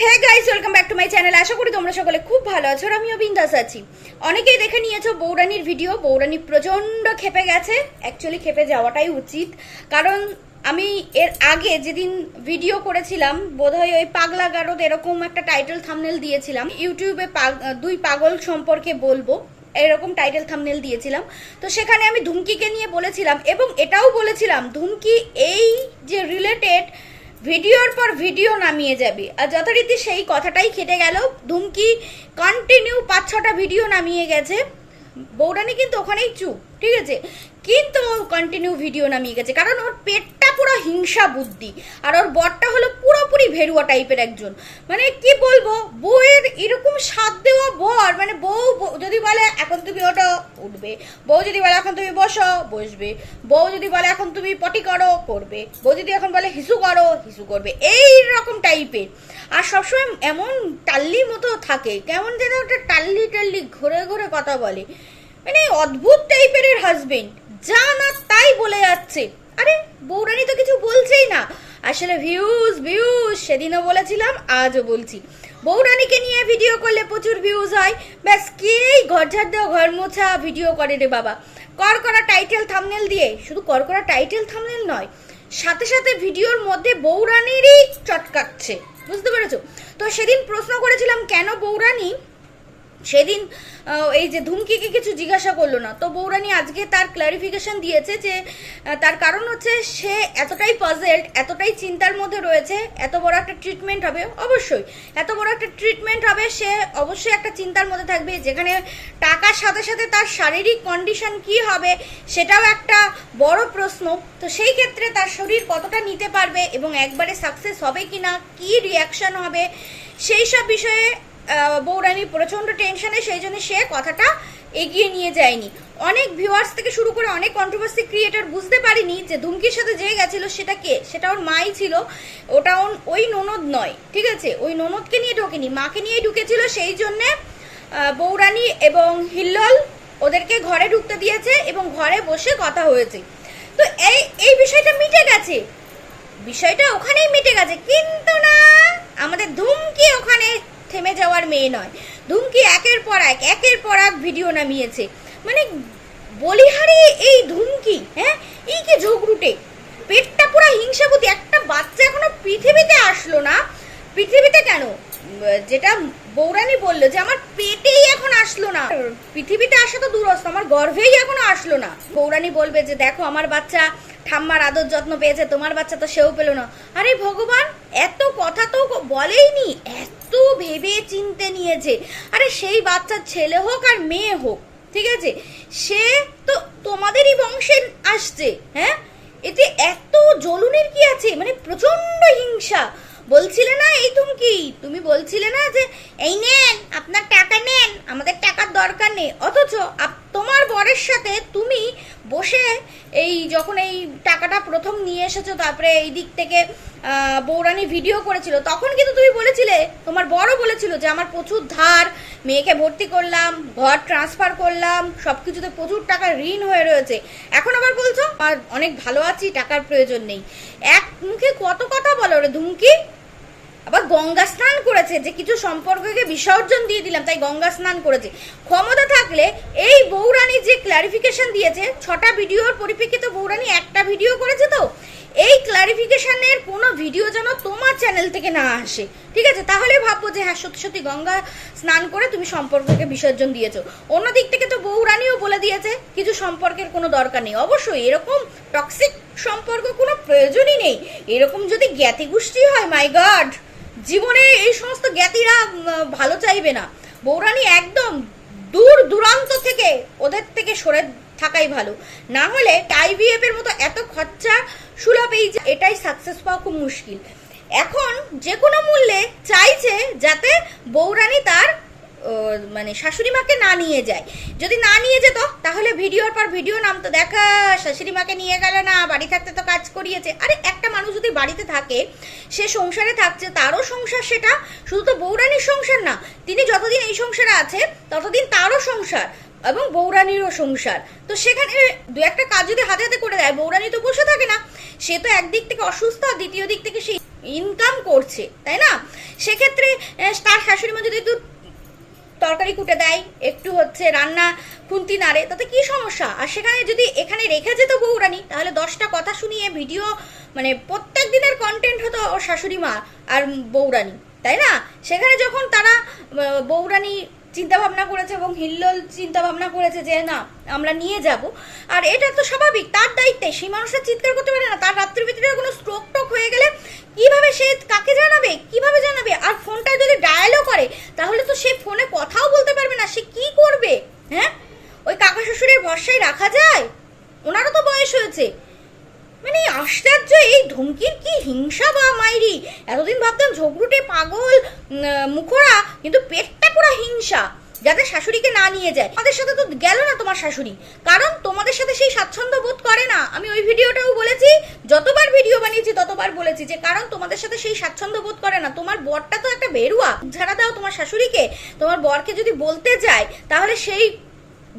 Hey guys welcome back to my channel আশা করি তোমরা সকলে খুব ভালো আছো আর আমিও বিন্দাস আছি। অনেকেই দেখে নিয়েছো বৌরানির ভিডিও বৌরানি প্রচণ্ড খেপে গেছে। অ্যাকচুয়ালি খেপে যাওয়াটাই উচিত। কারণ আমি এর আগে যেদিন ভিডিও করেছিলাম, বোধহয় ওই পাগলা গারদ এরকম একটা টাইটেল থামনেল দিয়েছিলাম। ইউটিউবে দুই পাগল সম্পর্কে বলব, এরকম টাইটেল থামনেল দিয়েছিলাম। তো সেখানে আমি ধুমকিকে নিয়ে বলেছিলাম এবং এটাও বলেছিলাম, ধুমকি এই যে রিলেটেড ভিডিওর পর ভিডিও নামিয়ে যাবে। আর যথারীতি সেই কথাটাই খেটে গেল। ধুমকি কন্টিনিউ পাঁচ ছটা ভিডিও নামিয়ে গেছে। বৌরানি কিন্তু ওখানেই চুপ। ঠিক আছে? কিন্তু কন্টিনিউ ভিডিও নামিয়ে গেছে। কারণ ওর পেটটা পুরো হিংসা বুদ্ধি। আর ওর বরটা হলো পুরোপুরি ভেরুয়া টাইপের একজন। মানে কি বলব? বউয়ের এরকম সাথ দেওয়া বর মানে বউ যদি বলে, এখন তুমি ওটা উঠবে। বউ যদি বলে, এখন তুমি বসো, বসবে। বউ যদি বলে, এখন তুমি পটি করো, করবে। বউ যদি এখন বলে, হিসু করো, হিসু করবে। এই রকম টাইপের আর সবসময় এমন টাল্লি মতো থাকে। কেমন যেন একটা টাল্লি টাল্লি ঘুরে ঘুরে কথা বলে। মানে অদ্ভুত টাইপের এর হাজবেন্ড যা না তাই বলে যাচ্ছে। আরে বৌরানি তো কিছু বলছেই না। আসলে ভিউজ ভিউজ সেদিনও বলেছিলাম, আজও বলছি। বৌরানিকে নিয়ে ভিডিও করলে প্রচুর ভিউজ হয়। ব্যাস কেই ঘর ঝাড় দেওয়া, ঘর মোছা ভিডিও করে রে বাবা? কর করা টাইটেল থামনেল দিয়ে। শুধু কর করা টাইটেল থামনেল নয়, সাথে সাথে ভিডিওর মধ্যে বৌরানিরই চটকাচ্ছে। বুঝতে পেরেছ? তো সেদিন প্রশ্ন করেছিলাম, কেন বৌরানি সেদিন এই যে ধুমকিকে কিছু জিজ্ঞাসা করল না। তো বৌরানি আজকে তার ক্লারিফিকেশন দিয়েছে যে তার কারণ হচ্ছে সে এতটাই পাজেল্ড এতটাই চিন্তার মধ্যে রয়েছে, এত বড় একটা ট্রিটমেন্ট হবে, অবশ্যই। এত বড় একটা ট্রিটমেন্ট হবে, সে অবশ্যই একটা চিন্তার মধ্যে থাকবে, যেখানে টাকার সাথে সাথে তার শারীরিক কন্ডিশন কি হবে, সেটাও একটা বড় প্রশ্ন। তো সেই ক্ষেত্রে তার শরীর কতটা নিতে পারবে এবং একবারে সাকসেস হবে কিনা, কি রিয়াকশন হবে, সেই সব বিষয়ে বৌরানি প্রচণ্ড টেনশনে সেই জন্য সে কথাটা এগিয়ে নিয়ে যায়নি। অনেক ভিউয়ার্স থেকে শুরু করে অনেক কন্ট্রোভার্সি ক্রিয়েটার বুঝতে পারিনি যে ধুমকির সাথে যে গেছিল সেটা কে? সেটা ওর মাই ছিল। ওটা ওই ননদ নয়, ঠিক আছে? ওই ননদকে নিয়ে ঢোকেনি, মাকে নিয়েই ঢুকেছিল, সেই জন্যে বৌরানি এবং হিল্লল ওদেরকে ঘরে ঢুকতে দিয়েছে এবং ঘরে বসে কথা হয়েছে। তো এই এই বিষয়টা মিটে গেছে। বিষয়টা ওখানেই মিটে গেছে। কিন্তু না, আমাদের ধুমকি ওখানে থেমে যাওয়ার মেয়ে নয়। ধুমকি একের পর এক, একের পর এক ভিডিও নামিয়েছে। মানে বলিহারি এই ধুমকি হ্যাঁ? এই কি ঝগড়ুটে? পেটটা পুরো হিংসাবতী, একটা বাচ্চা এখনও পৃথিবীতে আসলো না। পৃথিবীতে কেন? যেটা বৌরানি বলল যে, আমার পেটেই এখন আসলো না। পৃথিবীতে আসা তো দূরস্থ আমার গর্ভেই এখনও আসলো না। বৌরানি বলবে যে, দেখো, আমার বাচ্চা ঠাম্মার আদর যত্ন পেয়েছে, তোমার বাচ্চা তো সেও পেল না। আরে ভগবান, এত কথা তো বলেইনি, এত ভেবে চিনতে নিয়েছে। আরে সেই বাচ্চার ছেলে হোক আর মেয়ে হোক, ঠিক আছে? সে তো তোমাদেরই বংশে আসছে হ্যাঁ? এতে এত জ্বলুনের কি আছে? মানে প্রচণ্ড হিংসা। বলছিলে না এই তুমি কি তুমি বলছিলে না যে, এই নেন, আপনার টাকা নেন, আমাদের টাকার দরকার নেই। অথচ তোমার বরের সাথে তুমি বসে এই যখন এই টাকাটা প্রথম নিয়ে এসেছ, তারপরে এই দিক থেকে বৌরানি ভিডিও করেছিল, তখন কিন্তু তুমি বলেছিলে, তোমার বড় বলেছিল যে আমার প্রচুর ধার, মেয়েকে ভর্তি করলাম, ঘর ট্রান্সফার করলাম সব কিছুতে প্রচুর টাকা ঋণ হয়ে রয়েছে। এখন আবার বলছো, আর অনেক ভালো আছি, টাকার প্রয়োজন নেই। এক মুখে কত কথা বলো রে ধুমকি? গঙ্গা স্নান করেছে, যে কিছু সম্পর্ককে বিসর্জন দিয়ে দিলাম, তাই গঙ্গা স্নান করেছে। ক্ষমতা থাকলে এই বৌরানি যে ক্লারিফিকেশন দিয়েছে, ছটা ভিডিওর পরিপ্রেক্ষিতে বৌরানি একটা ভিডিও করেছে তো, এই ক্লারিফিকেশনের কোনো ভিডিও যেন তোমার চ্যানেল থেকে না আসে। ঠিক আছে? তাহলে ভাববো যে হ্যাঁ সত্যি সত্যি গঙ্গা স্নান করে তুমি সম্পর্ককে বিসর্জন দিয়েছ। অন্য দিক থেকে তো বৌরানিও বলে দিয়েছে, কিছু সম্পর্কের কোনো দরকার নেই। অবশ্যই এরকম টক্সিক সম্পর্ক কোনো প্রয়োজনই নেই। এরকম যদি জ্ঞাতি গোষ্ঠী হয় মাই গড জীবনে এই সমস্ত জ্ঞাতিরা ভালো চাইবে না। বৌরানি একদম দূর দূরান্ত থেকে ওদের থেকে সরে থাকাই ভালো। না হলে টাইভিএফের মতো এত খরচা সুলভ এই যে এটাই সাকসেস পাওয়া খুব মুশকিল। এখন যে কোনো মূল্যে চাইছে যাতে বৌরানি তার মানে শাশুড়ি মাকে না নিয়ে যায়। যদি না নিয়ে যেত, তাহলে ভিডিওর পর ভিডিও নামতো, দেখা, শাশুড়ি মাকে নিয়ে গেল না, বাড়ি থাকতে তো কাজ করিয়েছে। আরে, একটা মানুষ যদি বাড়িতে থাকে, সে সংসারে থাকছে, তারও সংসার সেটা, শুধু তো বৌরানির সংসার না, তিনি যতদিন এই সংসারে আছে, ততদিন তারও সংসার এবং বৌরানিরও সংসার। তো সেখানে দু একটা কাজ যদি হাতে হাতে করে দেয় বৌরানি তো বসে থাকে না, সে তো একদিক থেকে অসুস্থ, আর দ্বিতীয় দিক থেকে সে ইনকাম করছে, তাই না? সেক্ষেত্রে তার শাশুড়ি মা যদি তরকারি কুটে দেয়, একটু হচ্ছে রান্না খুন্তি নাড়ে, তাতে কি সমস্যা? আর সেখানে যদি এখানে রেখে যেত বউরানি তাহলে দশটা কথা শুনিয়ে ভিডিও মানে প্রত্যেক দিনের কন্টেন্ট হতো ওর শাশুড়ি মা আর বউরানি তাই না? সেখানে যখন তারা বউরানি চিন্তা ভাবনা করেছে এবং হিল্লোল চিন্তা ভাবনা করেছে যে, না, আমরা নিয়ে যাব। আর এটা তো স্বাভাবিক, তার দায়িত্বে। সেই মানুষটা চিৎকার করতে পারে না। তার রাত্রির ভিতরে কোনো স্ট্রোক টোক হয়ে গেলে কীভাবে সে কাকে জানাবে? কীভাবে জানাবে? আর ফোনটা যদি ডায়ালও করে, তাহলে তো সে ফোনে কথাও বলতে পারবে না। সে কি করবে? হ্যাঁ? ওই কাকা শ্বশুরের ভরসায় রাখা যায়? ওনারও তো বয়স হয়েছে। মানে আশ্চর্য, এই ধমকির কি হিংসা বা মাইরি? এতদিন ভাবতাম ঝগড়ুটে পাগল মুখরা কিন্তু পেটটা পুরো হিংসা। যাতে শাশুড়িকে না নিয়ে যায় আমাদের সাথে তো গেল না তোমার শাশুড়ি। কারণ তোমাদের সাথে সেই স্বাচ্ছন্দ্য বোধ করে না। আমি ওই ভিডিওটাও বলেছি, যতবার ভিডিও বানিয়েছি, ততবার বলেছি যে কারণ তোমাদের সাথে সেই স্বাচ্ছন্দ্য বোধ করে না। তোমার বরটা তো একটা বেরুয়া। ঝাড়া দাও তোমার শাশুড়িকে, তোমার বরকে যদি বলতে যায়, তাহলে সেই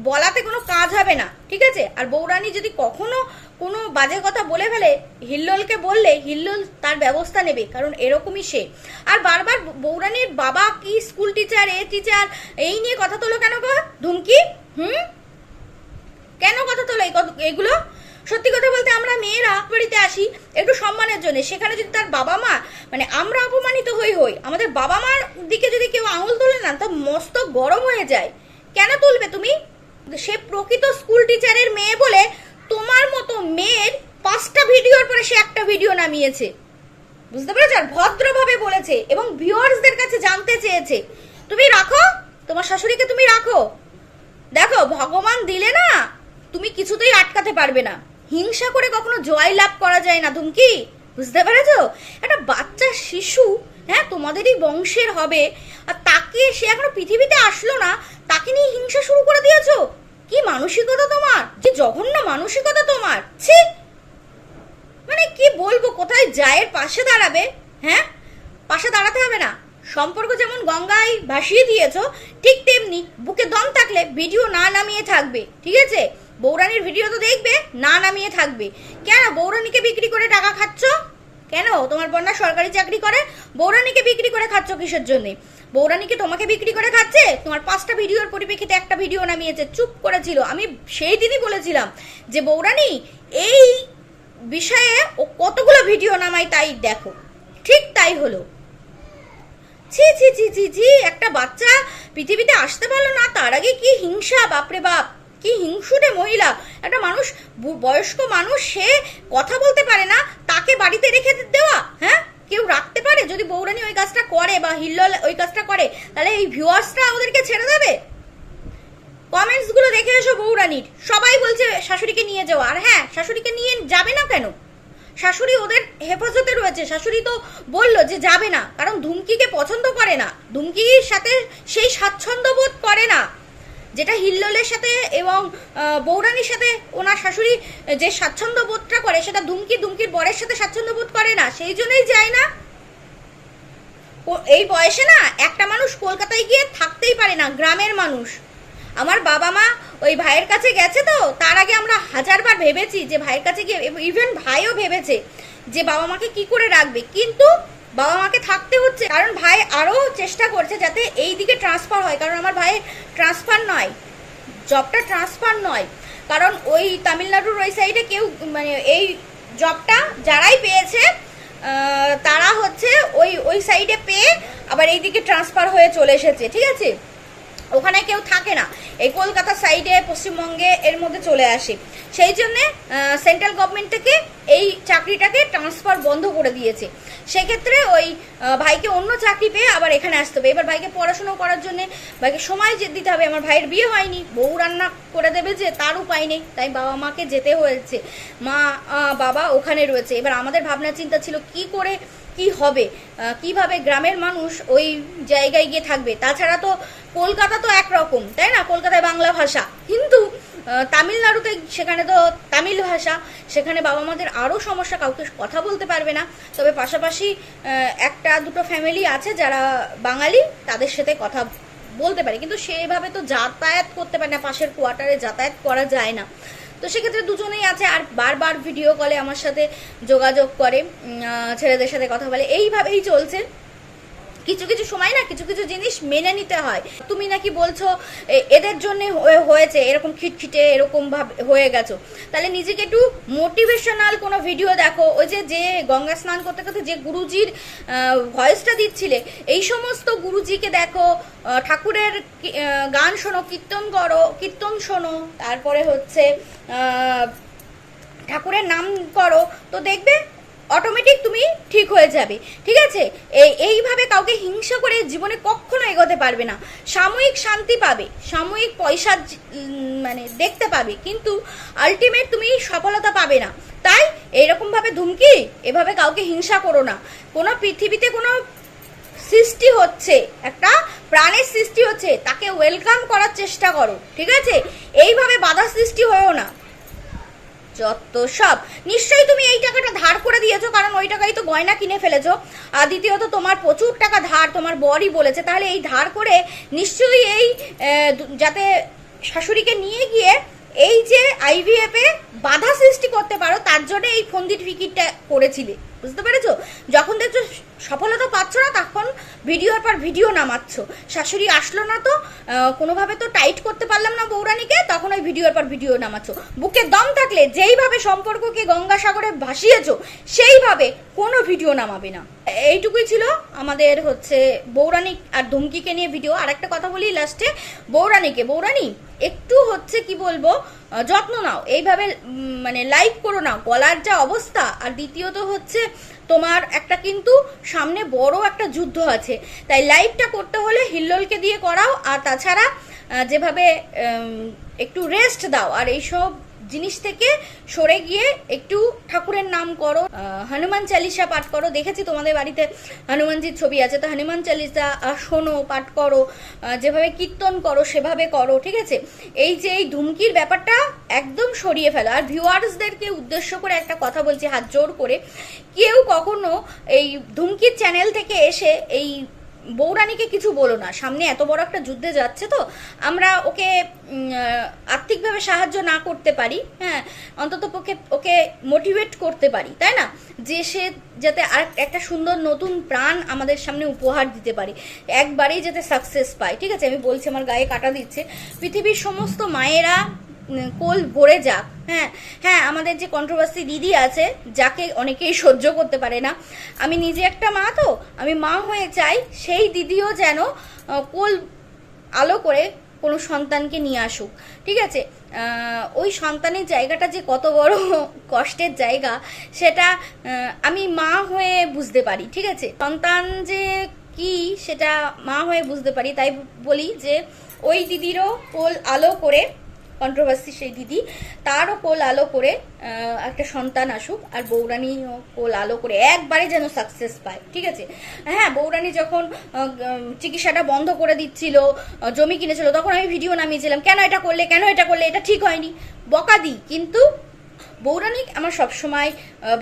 বলাতে কোনো কাজ হবে না, ঠিক আছে? আর বৌরানী যদি কখনো কোনো বাজে কথা বলে ফেলে, হিল্লোলকে বললে হিল্লোল তার ব্যবস্থা নেবে, কারণ এরকমই সে। আর বারবার বৌরানীর বাবা কি স্কুল টিচার এ টিচার এই নিয়ে কথা তোলো কেন গো? ধুমকি? হুম? কেন কথা তোলো এগুলো? সত্যি কথা বলতে আমরা মেয়েরা বাড়িতে আসি একটু সম্মানের জন্য। সেখানে যদি তার বাবা মা মানে আমরা অপমানিত হই হই, আমাদের বাবা মার দিকে যদি কেউ আঙুল তোলে না, তো মস্ত গরম হয়ে যায়। কেন তুলবে তুমি? সে প্রকৃত স্কুল টিচারের মেয়ে বলে তোমার মতো মেয়ের পাঁচটা ভিডিওর পরে সে একটা ভিডিও নামিয়েছে। বুঝতে পেরেছ? ভদ্রভাবে বলেছে এবং ভিউয়ার্সদের কাছে জানতে চেয়েছে। তুমি রাখো, তোমার শাশুড়িকে তুমি রাখো। দেখো, ভগবান দিলে না তুমি কিছুতেই আটকাতে পারবে না। হিংসা করে কখনো জয় লাভ করা যায় না, ধুমকি। বুঝতে পেরেছ? একটা বাচ্চা শিশু হ্যাঁ তোমাদেরই বংশের হবে। আর তাকে সে এখনও পৃথিবীতে আসলো না, তাকে নিয়ে হিংসা শুরু করে দিয়েছ? কি মানসিকতা তোমার? যে জঘন্য মানসিকতা তোমার? ছি! মানে কি বলব, কোথায় জায়ের পাশে দাঁড়াবে হ্যাঁ? পাশে দাঁড়াতে হবে না। সম্পর্ক যেমন গঙ্গায় ভাসিয়ে দিয়েছ, ঠিক তেমনি বুকে দম থাকলে ভিডিও না নামিয়ে থাকবে, ঠিক আছে? বৌরানির ভিডিও তো দেখবে, না নামিয়ে থাকবে। কেন বৌরানিকে বিক্রি করে টাকা খাচ্ছ? কেন? তোমার বন্যা সরকারি চাকরি করে, বৌরানিকে বিক্রি করে খাচ্ছ কিসের জন্য? বৌরানিকে তোমাকে বিক্রি করে খাচ্ছে? তোমার পাঁচটা ভিডিওর পরিপ্রেক্ষিতে একটা ভিডিও নামিয়েছে, চুপ করেছিল। আমি সেই দিনই বলেছিলাম যে, বৌরানি, এই বিষয়ে ও কতগুলো ভিডিও নামাই তাই দেখো। ঠিক তাই হলো। ছি ছি ছি ছি ছি, একটা বাচ্চা পৃথিবীতে আসতে পারল না, তার আগে কি হিংসা? বাপরে বাপ। কি হিংসুটে মহিলা? একটা মানুষ বয়স্ক মানুষ, সে কথা বলতে পারে না, তাকে বাড়িতে রেখে দেওয়া হ্যাঁ? কেউ রাখতে পারে? যদি বৌরানি ওই কাজটা করে বা হিল্লল ওই কাজটা করে, তাহলে এই ভিউয়ার্সরা ওদেরকে ছেড়ে দেবে? কমেন্টসগুলো দেখে এসো বৌরানির সবাই বলছে শাশুড়িকে নিয়ে যাওয়া আর হ্যাঁ শাশুড়িকে নিয়ে যাবে না কেন? শাশুড়ি ওদের হেফাজতে রয়েছে। শাশুড়ি তো বলল যে যাবে না, কারণ ধুমকিকে পছন্দ করে না। ধুমকির সাথে সেই স্বাচ্ছন্দ্য বোধ করে না। যেটা হিল্লোলের সাথে এবং বৌরানির সাথে ওনার শাশুড়ি যে স্বাচ্ছন্দ্য বোধটা করে, সেটা ধুমকি ধুমকির বরের সাথে স্বাচ্ছন্দ্য বোধ করে না। সেই জন্যই যায় না। এই বয়সে না একটা মানুষ কলকাতায় গিয়ে থাকতেই পারে না, গ্রামের মানুষ। আমার বাবা মা ওই ভাইয়ের কাছে গেছে তো, তার আগে আমরা হাজারবার ভেবেছি যে ভাইয়ের কাছে গিয়ে ইভেন ভাইও ভেবেছে যে বাবা মাকে কি করে রাখবে। কিন্তু বাবা মাকে থাকতে হচ্ছে। কারণ ভাই আরও চেষ্টা করছে যাতে এই দিকে ট্রান্সফার হয়। কারণ আমার ভাই ট্রান্সফার নয়। জবটা ট্রান্সফার নয়। কারণ ওই তামিলনাড়ুর ওই সাইডে কেউ মানে এই জবটা যারাই পেয়েছে তারা হচ্ছে ওই ওই সাইডে পেয়ে আবার এইদিকে ট্রান্সফার হয়ে চলে এসেছে। ঠিক আছে? ওখানে কেউ থাকে না। এই কলকাতা সাইডে পশ্চিমবঙ্গে এর মধ্যে চলে আসে। সেই জন্যে সেন্ট্রাল গভর্নমেন্ট থেকে এই চাকরিটাকে ট্রান্সফার বন্ধ করে দিয়েছে। সেক্ষেত্রে ওই ভাইকে অন্য চাকরি পেয়ে আবার এখানে আসতে হবে। এবার ভাইকে পড়াশুনো করার জন্য, ভাইকে সময় দিতে হবে। আমার ভাইয়ের বিয়ে হয়নি। বউ রান্না করে দেবে যে, তার উপায় নেই। তাই বাবা মাকে যেতে হয়েছে। মা বাবা ওখানে রয়েছে। এবার আমাদের ভাবনা চিন্তা ছিল, কি করে কি হবে? কীভাবে গ্রামের মানুষ ওই জায়গায় গিয়ে থাকবে? তাছাড়া তো কলকাতা তো একরকম, তাই না? কলকাতায় বাংলা ভাষা। কিন্তু তামিলনাড়ুতে সেখানে তো তামিল ভাষা, সেখানে বাবা মাদের আরও সমস্যা, কাউকে কথা বলতে পারবে না। তবে পাশাপাশি একটা, দুটো ফ্যামিলি আছে যারা বাঙালি, তাদের সাথে কথা বলতে পারে। কিন্তু সেভাবে তো যাতায়াত করতে পারে না, পাশের কোয়ার্টারে যাতায়াত করা যায় না। তো সেক্ষেত্রে দুজনেই আছে আর বারবার ভিডিও কলে আমার সাথে যোগাযোগ করে ছেলেদের সাথে কথা বলে। এইভাবেই চলছে। কিছু কিছু সময় না কিছু কিছু জিনিস মেনে নিতে হয়। তুমি নাকি বলছো এদের জন্য হয়েছে, এরকম খিটখিটে, এরকম ভাবে, হয়ে গেছো। তাহলে নিজেকে একটু মোটিভেশনাল কোনো ভিডিও দেখো, ওই যে যে গঙ্গা স্নান করতে করতে যে গুরুজির ভয়েসটা দিচ্ছিলে, এই সমস্ত গুরুজিকে দেখো ঠাকুরের গান শোনো, কীর্তন করো, কীর্তন শোনো, তারপরে হচ্ছে ঠাকুরের নাম করো, তো দেখবে অটোমেটিক তুমি ঠিক হয়ে যাবে, ঠিক আছে? এই, এইভাবে কাউকে হিংসা করে জীবনে কখনো এগোতে পারবে না। সাময়িক শান্তি পাবে, সাময়িক পয়সা মানে দেখতে পাবে, কিন্তু আলটিমেট তুমি সফলতা পাবে না। তাই এইরকমভাবে ধুমকি, এভাবে কাউকে হিংসা করো না। কোনো পৃথিবীতে কোনো সৃষ্টি হচ্ছে, একটা প্রাণের সৃষ্টি হচ্ছে, তাকে ওয়েলকাম করার চেষ্টা করো, ঠিক আছে? এইভাবে বাধা সৃষ্টি হয়েও না। যত সব। নিশ্চয়ই তুমি এই টাকাটা ধার করে দিয়েছ, কারণ ওই টাকাই তো গয়না কিনে ফেলেছো। আর দ্বিতীয়ত তোমার প্রচুর টাকা ধার, তোমার বরই বলেছে। তাহলে এই ধার করে নিশ্চয়ই এই যাতে শাশুড়িকে নিয়ে গিয়ে এই যে আইভিএফ এ বাধা সৃষ্টি করতে পারো, তার জন্য এই ফন্দির ফিকিরটা করেছিলে। বুঝতে পেরেছ? যখন দেখছ সফলতা পাচ্ছ না তখন ভিডিওর পর ভিডিও নামাচ্ছ। শাশুড়ি আসলো না তো কোনোভাবে তো টাইট করতে পারলাম না বৌরানীকে, তখন ওই ভিডিওর পর ভিডিও নামাচ্ছ। বুকে দম থাকলে যেইভাবে সম্পর্ককে গঙ্গাসাগরে ভাসিয়েছ, সেইভাবে কোনো ভিডিও নামাবে না। এইটুকুই ছিল আমাদের হচ্ছে বৌরানী আর ধুমকিকে নিয়ে ভিডিও। আর একটা কথা বলি লাস্টে, বৌরানীকে। বৌরানী, একটু হচ্ছে কি বলব যত্ন নাও। এইভাবে মানে লাইক করো না। গলার যা অবস্থা, আর দ্বিতীয়ত হচ্ছে তোমার একটা কিন্তু সামনে বড় একটা যুদ্ধ আছে। তাই লাইভটা করতে হলে হিল্লোলকে দিয়ে করাও, আর তাছাড়া যেভাবে একটু রেস্ট দাও, আর এইসব জিনিস থেকে সরে গিয়ে একটু ঠাকুরের নাম করো হনুমান চালিসা পাঠ করো। দেখেছি তোমাদের বাড়িতে হনুমানজির ছবি আছে। তো হনুমান চালিসা শোনো, পাঠ করো যেভাবে কীর্তন করো, সেভাবে করো, ঠিক আছে? এই যে এই ধুমকির ব্যাপারটা একদম সরিয়ে ফেলো। আর ভিউয়ার্সদেরকে উদ্দেশ্য করে একটা কথা বলছি, হাত জোর করে। কেউ কখনো এই ধুমকির চ্যানেল থেকে এসে এই বৌরানীকে কিছু বলো না। সামনে এত বড় একটা যুদ্ধে যাচ্ছে তো, আমরা ওকে আর্থিকভাবে সাহায্য না করতে পারি হ্যাঁ অন্তত পক্ষে ওকে মোটিভেট করতে পারি, তাই না? যে সে যাতে আর একটা সুন্দর নতুন প্রাণ আমাদের সামনে উপহার দিতে পারে, একবারেই যাতে সাকসেস পায়, ঠিক আছে? আমি বলছি, আমার গায়ে কাটা দিচ্ছে। পৃথিবীর সমস্ত মায়েরা কোল ভরে যাক হ্যাঁ। হ্যাঁ আমাদের যে কন্ট্রোভার্সি দিদি আছে, যাকে অনেকেই সহ্য করতে পারে না। আমি নিজে একটা মা তো, আমি মা হয়ে চাই, সেই দিদিও যেন কোল আলো করে কোনো সন্তানকে নিয়ে আসুক, ঠিক আছে? ওই সন্তানের জায়গাটা যে কত বড় কষ্টের জায়গা, সেটা আমি মা হয়ে বুঝতে পারি, ঠিক আছে? সন্তান যে কি, সেটা মা হয়ে বুঝতে পারি, তাই বলি যে, ওই দিদিরও কোল আলো করে কন্ট্রোভার্সি সেই দিদি। তারও কোল আলো করে একটা সন্তান আসুক, আর বৌরানীও কোল আলো করে একবারে যেন সাকসেস পায়, ঠিক আছে? হ্যাঁ বৌরানী যখন চিকিৎসাটা বন্ধ করে দিচ্ছিল জমি কিনেছিল, তখন আমি ভিডিও নামিয়েছিলাম, কেন এটা করলে, কেন এটা করলে, এটা ঠিক হয়নি। বকা দিই, কিন্তু বৌরানী আমার সবসময়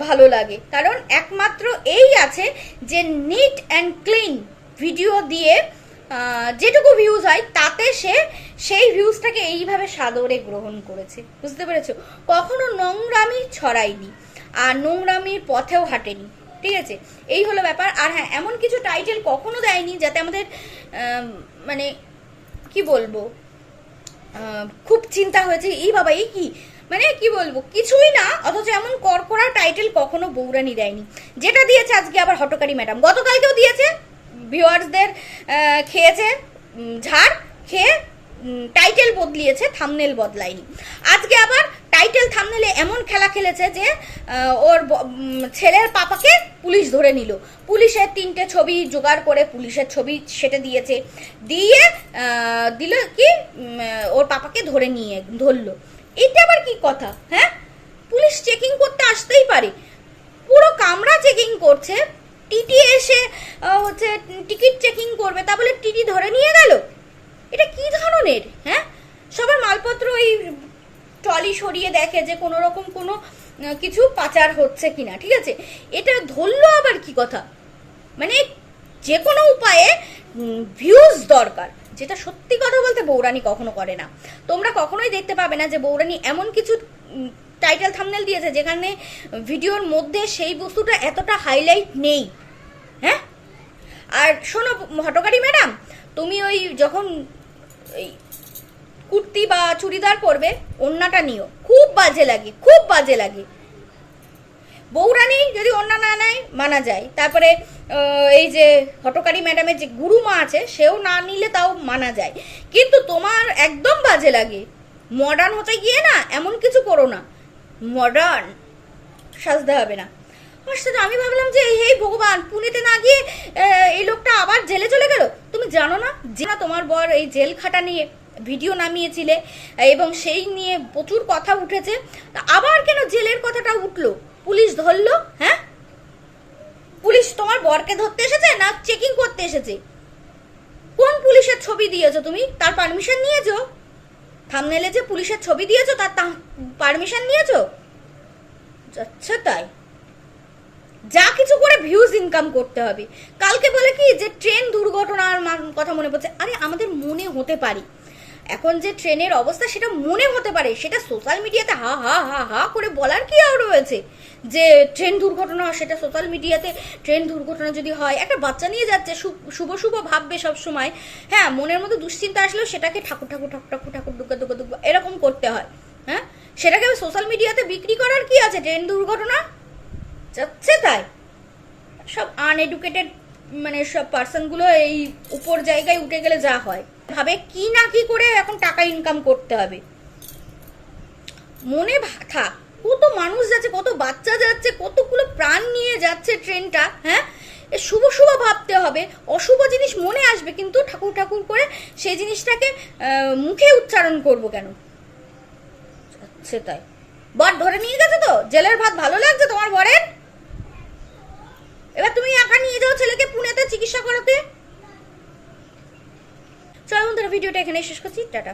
ভালো লাগে। কারণ একমাত্র এই আছে যে নিট অ্যান্ড ক্লিন ভিডিও দিয়ে যেটুকু ভিউজ হয়, তাতে সে সেই ভিউজটাকে এইভাবে সাদরে গ্রহণ করেছে। বুঝতে পেরেছ? কখনো নোংরামি ছড়ায়নি, আর নোংরামির পথেও হাঁটেনি। ঠিক আছে? এই হলো ব্যাপার। আর হ্যাঁ এমন কিছু টাইটেল কখনো দেয়নি যাতে আমাদের মানে কি বলব? খুব চিন্তা হয়েছে, এই বাবা, এই কি? মানে কি বলব? কিছুই না, অথচ এমন করকরা টাইটেল কখনো বৌরানি দেয়নি। যেটা দিয়েছে আজকে আবার হটকারি ম্যাডাম গতকালকেও দিয়েছে ভিউয়ার্সদের খেয়েছে ঝাড়, খেয়ে টাইটেল বদলিয়েছে থামনেল বদলায়নি। আজকে আবার টাইটেল থামনেলে এমন খেলা খেলেছে যে ওর ছেলের পাপাকে পুলিশ ধরে নিল। পুলিশের তিনটে ছবি জোগাড় করে পুলিশের ছবি সেটে দিয়েছে। দিয়ে দিল কি ওর পাপাকে ধরে নিয়ে, ধরলো। এটা আবার কি কথা হ্যাঁ? পুলিশ চেকিং করতে আসতেই পারে। পুরো কামরা চেকিং করছে টিটি এসে হচ্ছে টিকিট চেকিং করবে, তা বলে টিটি ধরে নিয়ে গেল? এটা কি ধরনের? হ্যাঁ? সবার মালপত্র ওই ট্রলি সরিয়ে দেখে যে কোনো রকম কোনো কিছু পাচার হচ্ছে কিনা, ঠিক আছে? এটা ধরলো আবার কি কথা? মানে যে কোনো উপায়ে ভিউজ দরকার, যেটা সত্যি কথা বলতে বৌরানী কখনো করে না। তোমরা কখনোই দেখতে পাবে না যে বৌরানী এমন কিছু টাইটেল থামনেল দিয়েছে, যেখানে ভিডিওর মধ্যে সেই বস্তুটা এতটা হাইলাইট নেই। হ্যাঁ? আর শোনো হটকারী ম্যাডাম, তুমি ওই যখন এই কুর্তি বা চুড়িদার পরবে, ওন্নাটা নিও। খুব বাজে লাগে, খুব বাজে লাগে। বৌরানি যদি ওন্না না নেয়, মানা যায়। তারপরে এই যে হটকারী ম্যাডামের যে গুরুমা আছে, সেও না নিলে তাও মানা যায়। কিন্তু তোমার একদম বাজে লাগে। মডার্ন হতে গিয়ে না, এমন কিছু করো না। মডার্ন সাজতে হবে না। আশ্চর্য আমি ভাবলাম যে, এই ভগবান, পুনেতে না গিয়ে এই লোকটা আবার জেলে চলে গেল? তুমি জানো না? যে না তোমার বর এই জেল খাটা নিয়ে ভিডিও নামিয়েছিলে, এবং সেই নিয়ে প্রচুর কথা উঠেছে আবার কেন জেলের কথাটা উঠল? পুলিশ ধরলো হ্যাঁ? পুলিশ তোমার বরকে ধরতে এসেছে না চেকিং করতে এসেছে? কোন পুলিশের ছবি দিয়েছ তুমি? তার পারমিশন নিয়েছো? থামনেলে যে পুলিশের ছবি দিয়েছ, তার পারমিশন নিয়েছো? আচ্ছা তাই। যা কিছু করে ভিউজ ইনকাম করতে হবে। কালকে বলে কি যে ট্রেন দুর্ঘটনার কথা মনে পড়ছে। আরে, আমাদের মনে হতে পারে। এখন যে ট্রেনের অবস্থা সেটা মনে হতে পারে, সেটা সোশ্যাল মিডিয়াতে হা হা হা হা করে বলার কি আর রয়েছে? যে ট্রেন দুর্ঘটনা সেটা সোশ্যাল মিডিয়াতে ট্রেন দুর্ঘটনা যদি হয়, একটা বাচ্চা নিয়ে যাচ্ছে শুভ শুভ ভাববে সব সময় হ্যাঁ মনের মধ্যে দুশ্চিন্তা আসলেও সেটাকে ঠাকুর ঠাকুর ঠাকুর ঠাকুর ঠাকুর, দুগ্গা দুগ্গা দুগ্গা এরকম করতে হয়। হ্যাঁ? সেটাকে সোশ্যাল মিডিয়াতে বিক্রি করার কি আছে? ট্রেন দুর্ঘটনা? যাচ্ছে তাই। সব আনএডুকেটেড মানে সব পার্সনগুলো এই উপর জায়গায় উঠে গেলে যা হয়। ভাবে কি না কি করে এখন টাকা ইনকাম করতে হবে। মনে থাক, কত মানুষ যাচ্ছে, কত বাচ্চা যাচ্ছে, কতগুলো প্রাণ নিয়ে যাচ্ছে ট্রেনটা হ্যাঁ? এ শুভ শুভ ভাবতে হবে। অশুভ জিনিস মনে আসবে, কিন্তু ঠাকুর ঠাকুর করে সেই জিনিসটাকে মুখে উচ্চারণ করব কেন? আচ্ছা তাই। বর ধরে নিয়ে গেছে তো? জেলের ভাত ভালো লাগছে তোমার বরের? এবার তুমি একা নিয়ে যাও ছেলেকে পুনেতে চিকিৎসা করাতে। চলো বন্ধুরা, ভিডিওটা এখানে শেষ করছি। টাটা।